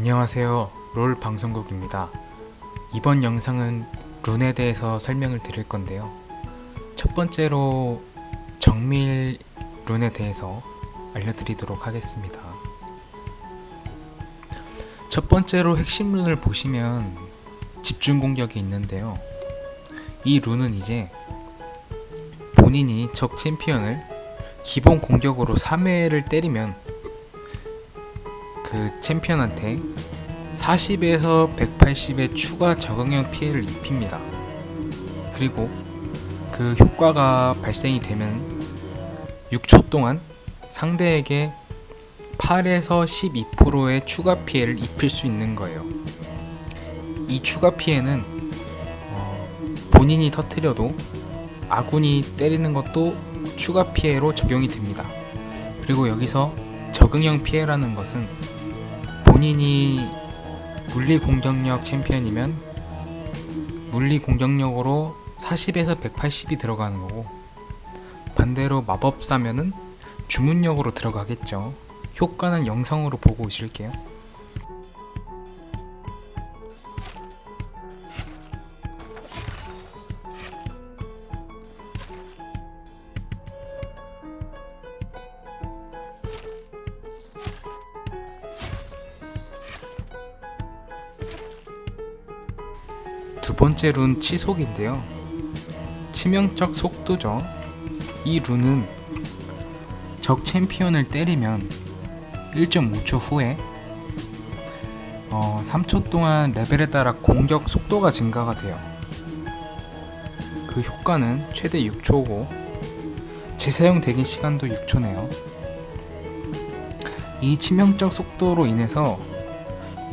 안녕하세요. 롤 방송국입니다. 이번 영상은 룬에 대해서 설명을 드릴 건데요. 첫 번째로 정밀 룬에 대해서 알려드리도록 하겠습니다. 첫 번째로 핵심 룬을 보시면 집중 공격이 있는데요. 이 룬은 이제 본인이 적 챔피언을 기본 공격으로 3회를 때리면 그 챔피언한테 40에서 180의 추가 적응형 피해를 입힙니다. 그리고 그 효과가 발생이 되면 6초 동안 상대에게 8에서 12%의 추가 피해를 입힐 수 있는 거예요. 이 추가 피해는 어, 본인이 터트려도 아군이 때리는 것도 추가 피해로 적용이 됩니다. 그리고 여기서 적응형 피해라는 것은 본인이 물리 공격력 챔피언이면 물리 공격력으로 40에서 180이 들어가는 거고 반대로 마법사면은 주문력으로 들어가겠죠. 효과는 영상으로 보고 오실게요. 두 번째 룬 치속인데요. 치명적 속도죠. 이 룬은 적 챔피언을 때리면 1.5초 후에 어, 3초 동안 레벨에 따라 공격 속도가 증가가 돼요. 그 효과는 최대 6초고 재사용 대기 시간도 6초네요. 이 치명적 속도로 인해서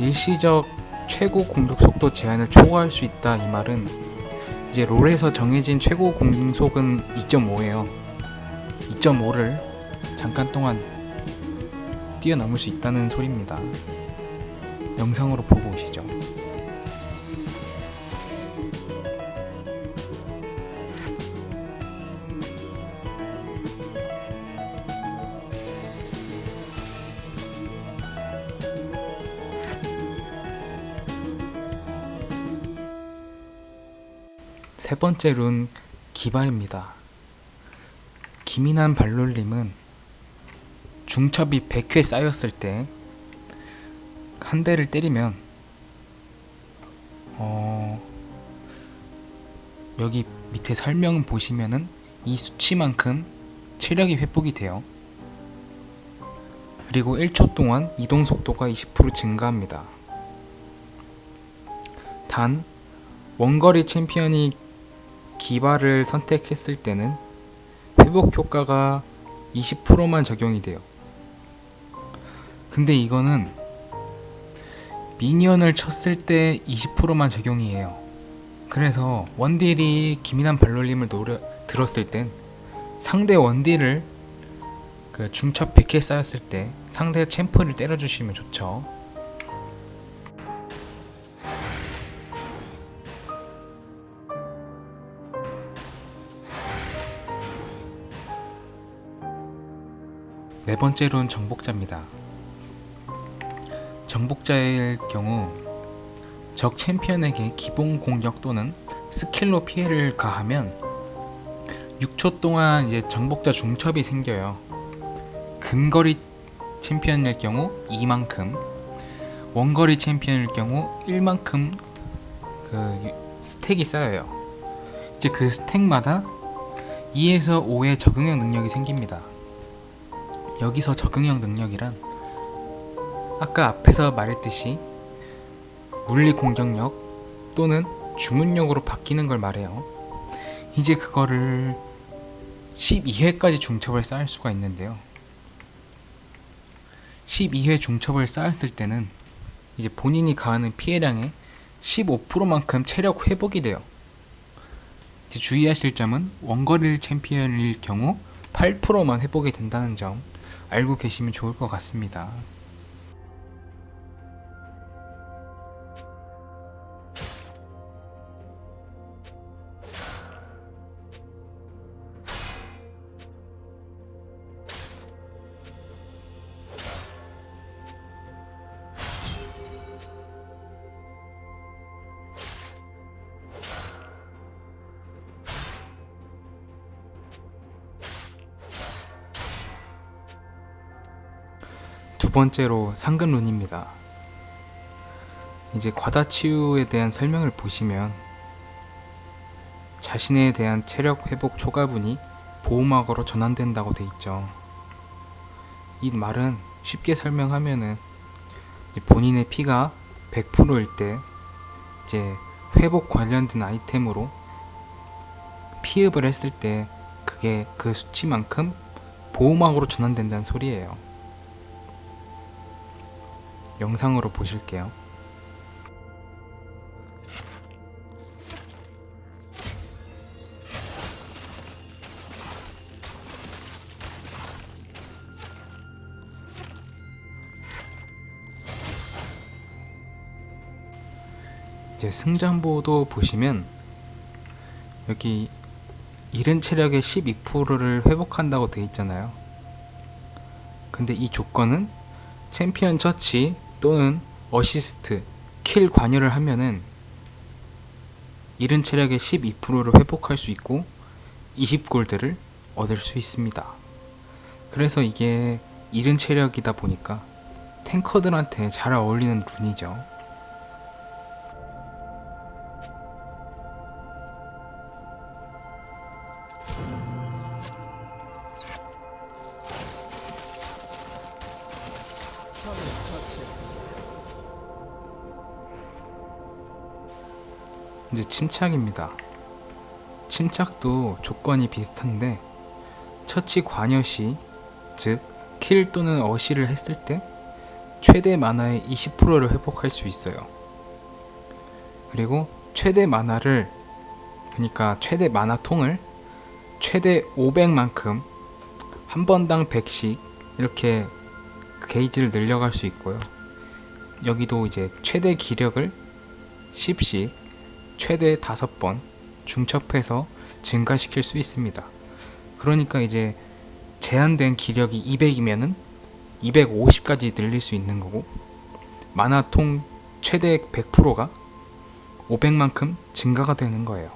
일시적 최고 공격 속도 제한을 초과할 수 있다 이 말은 이제 롤에서 정해진 최고 공속은 2.5예요. 2.5를 잠깐 동안 뛰어넘을 수 있다는 소리입니다. 영상으로 보고 오시죠. 세 번째 룬 기발입니다. 기민한 발놀림은 중첩이 100회 쌓였을 때 한 대를 때리면 어 여기 밑에 설명 보시면은 이 수치만큼 체력이 회복이 돼요. 그리고 1초 동안 이동 속도가 20% 증가합니다. 단 원거리 챔피언이 기발을 선택했을 때는 회복 효과가 20%만 적용이 돼요. 근데 이거는 미니언을 쳤을 때 20%만 적용이 해요. 그래서 원딜이 기민한 발놀림을 노려 들었을 땐 상대 원딜을 그 중첩 100회 쌓였을 때 상대 챔프를 때려주시면 좋죠. 네 번째로는 정복자입니다. 정복자일 경우 적 챔피언에게 기본 공격 또는 스킬로 피해를 가하면 6초 동안 이제 정복자 중첩이 생겨요. 근거리 챔피언일 경우 2만큼, 원거리 챔피언일 경우 1만큼 그 스택이 쌓여요. 이제 그 스택마다 2에서 5의 적응형 능력이 생깁니다. 여기서 적응형 능력이란 아까 앞에서 말했듯이 물리 공격력 또는 주문력으로 바뀌는 걸 말해요. 이제 그거를 12회까지 중첩을 쌓을 수가 있는데요. 12회 중첩을 쌓았을 때는 이제 본인이 가하는 피해량의 15%만큼 체력 회복이 돼요. 주의하실 점은 원거리 챔피언일 경우 8%만 회복이 된다는 점 알고 계시면 좋을 것 같습니다. 두 번째로 상근 룬입니다. 이제 과다치유에 대한 설명을 보시면 자신에 대한 체력 회복 초과분이 보호막으로 전환된다고 돼 있죠. 이 말은 쉽게 설명하면은 본인의 피가 100%일 때 이제 회복 관련된 아이템으로 피흡을 했을 때 그게 그 수치만큼 보호막으로 전환된다는 소리예요. 영상으로 보실게요. 이제 승전보도 보시면 여기 잃은 체력의 12%를 회복한다고 돼 있잖아요. 근데 이 조건은 챔피언 처치 또는 어시스트, 킬 관여를 하면은 잃은 체력의 12%를 회복할 수 있고 20골드를 얻을 수 있습니다. 그래서 이게 잃은 체력이다 보니까 탱커들한테 잘 어울리는 룬이죠. 이제 침착입니다. 침착도 조건이 비슷한데 처치 관여 시, 즉 킬 또는 어시를 했을 때 최대 만화의 20%를 회복할 수 있어요. 그리고 최대 만화를 그러니까 최대 만화 통을 최대 500만큼 한 번당 100씩 이렇게 게이지를 늘려갈 수 있고요. 여기도 이제 최대 기력을 10씩 최대 5번 중첩해서 증가시킬 수 있습니다. 그러니까 이제 제한된 기력이 200이면은 250까지 늘릴 수 있는 거고 만화통 최대 100%가 500만큼 증가가 되는 거예요.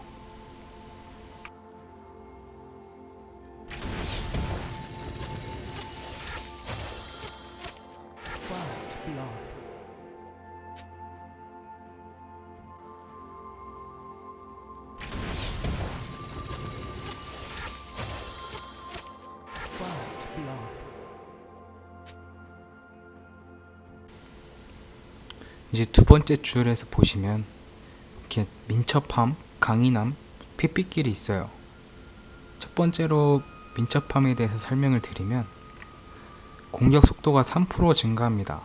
이제 두 번째 줄에서 보시면 이렇게 민첩함, 강인함, 핏빛길이 있어요. 첫 번째로 민첩함에 대해서 설명을 드리면 공격 속도가 3% 증가합니다.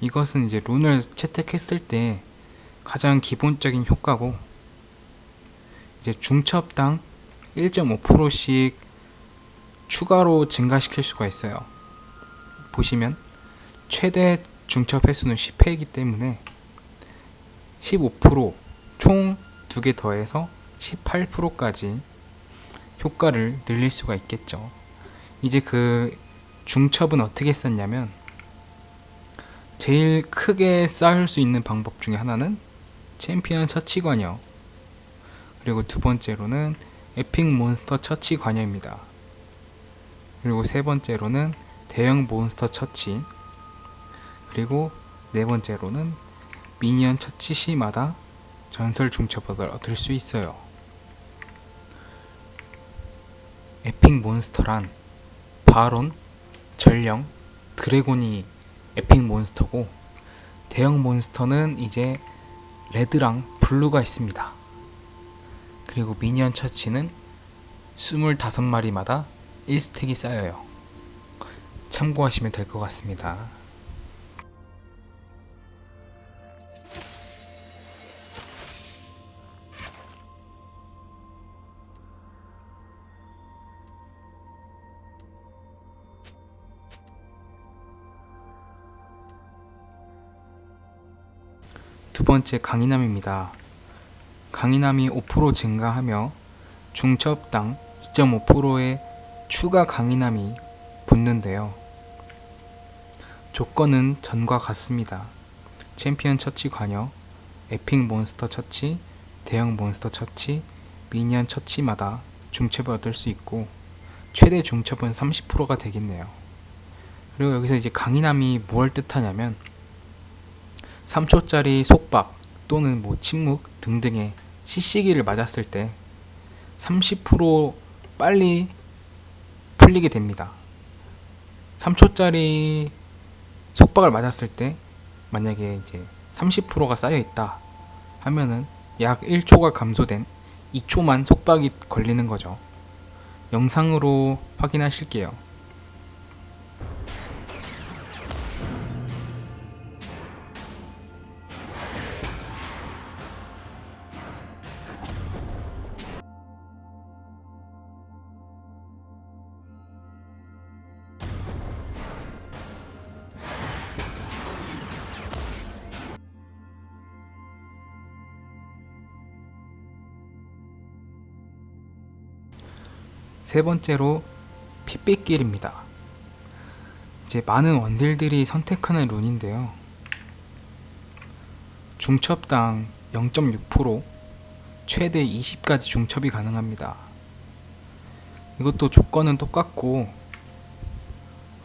이것은 이제 룬을 채택했을 때 가장 기본적인 효과고 이제 중첩당 1.5%씩 추가로 증가시킬 수가 있어요. 보시면 최대 중첩 횟수는 10회이기 때문에 15%총 두 개 더해서 18%까지 효과를 늘릴 수가 있겠죠. 이제 그 중첩은 어떻게 썼냐면 제일 크게 쌓을 수 있는 방법 중에 하나는 챔피언 처치 관여 그리고 두 번째로는 에픽 몬스터 처치 관여입니다. 그리고 세 번째로는 대형 몬스터 처치 그리고 네 번째로는 미니언 처치 시마다 전설 중첩을 얻을 수 있어요. 에픽 몬스터란 바론, 전령, 드래곤이 에픽 몬스터고 대형 몬스터는 이제 레드랑 블루가 있습니다. 그리고 미니언 처치는 25마리마다 1스택이 쌓여요. 참고하시면 될 것 같습니다. 두 번째 강인함입니다. 강인함이 5% 증가하며 중첩당 2.5%의 추가 강인함이 붙는데요. 조건은 전과 같습니다. 챔피언 처치 관여, 에픽 몬스터 처치, 대형 몬스터 처치, 미니언 처치마다 중첩을 얻을 수 있고 최대 중첩은 30%가 되겠네요. 그리고 여기서 이제 강인함이 무엇을 뜻하냐면 3초짜리 속박 또는 뭐 침묵 등등의 시시기를 맞았을 때 30% 빨리 풀리게 됩니다. 3초짜리 속박을 맞았을 때 만약에 이제 30%가 쌓여 있다 하면은 약 1초가 감소된 2초만 속박이 걸리는 거죠. 영상으로 확인하실게요. 세 번째로 핏빛길입니다. 이제 많은 원딜들이 선택하는 룬인데요. 중첩당 0.6% 최대 20까지 중첩이 가능합니다. 이것도 조건은 똑같고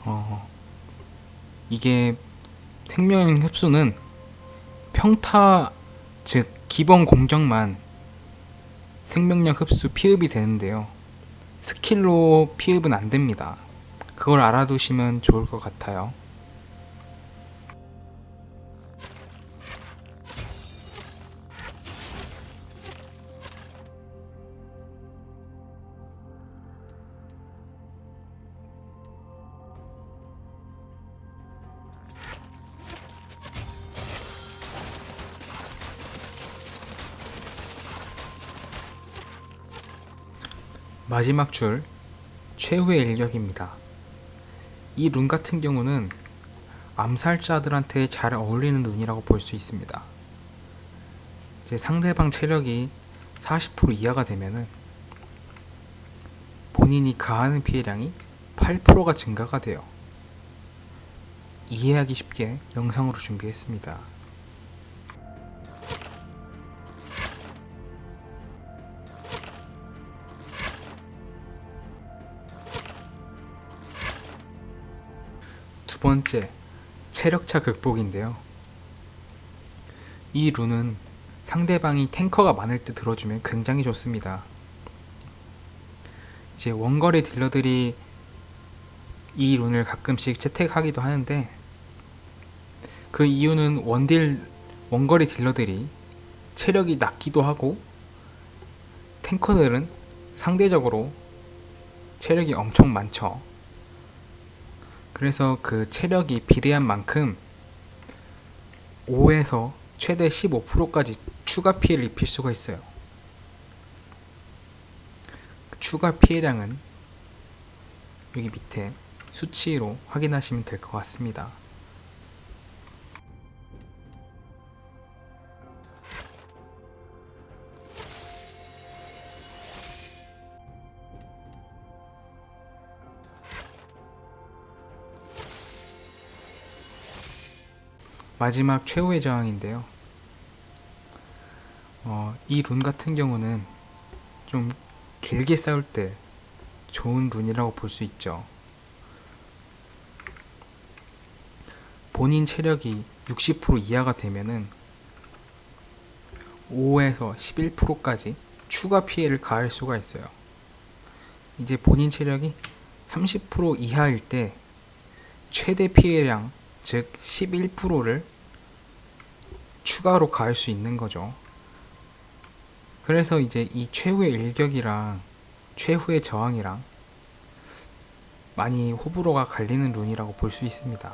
어, 이게 생명 흡수는 평타 즉 기본 공격만 생명력 흡수 피흡이 되는데요. 스킬로 피흡은 안 됩니다. 그걸 알아두시면 좋을 것 같아요. 마지막 줄 최후의 일격입니다. 이 룬 같은 경우는 암살자들한테 잘 어울리는 룬이라고 볼 수 있습니다. 이제 상대방 체력이 40% 이하가 되면은 본인이 가하는 피해량이 8%가 증가가 돼요. 이해하기 쉽게 영상으로 준비했습니다. 번째, 체력차 극복인데요. 이 룬은 상대방이 탱커가 많을 때 들어주면 굉장히 좋습니다. 이제 원거리 딜러들이 이 룬을 가끔씩 채택하기도 하는데 그 이유는 원딜 원거리 딜러들이 체력이 낮기도 하고 탱커들은 상대적으로 체력이 엄청 많죠. 그래서 그 체력이 비례한 만큼 5에서 최대 15%까지 추가 피해를 입힐 수가 있어요. 그 추가 피해량은 여기 밑에 수치로 확인하시면 될 것 같습니다. 마지막 최후의 저항인데요. 어, 이 룬 같은 경우는 좀 길게 싸울 때 좋은 룬이라고 볼 수 있죠. 본인 체력이 60% 이하가 되면은 5에서 11%까지 추가 피해를 가할 수가 있어요. 이제 본인 체력이 30% 이하일 때 최대 피해량 즉 11%를 추가로 가할 수 있는 거죠. 그래서 이제 이 최후의 일격이랑 최후의 저항이랑 많이 호불호가 갈리는 룬이라고 볼 수 있습니다.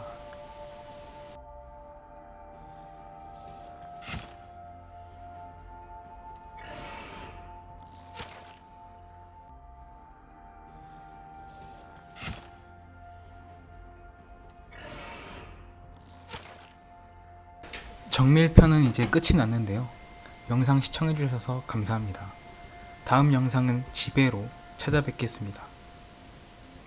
정밀편은 이제 끝이 났는데요. 영상 시청해주셔서 감사합니다. 다음 영상은 지배로 찾아뵙겠습니다.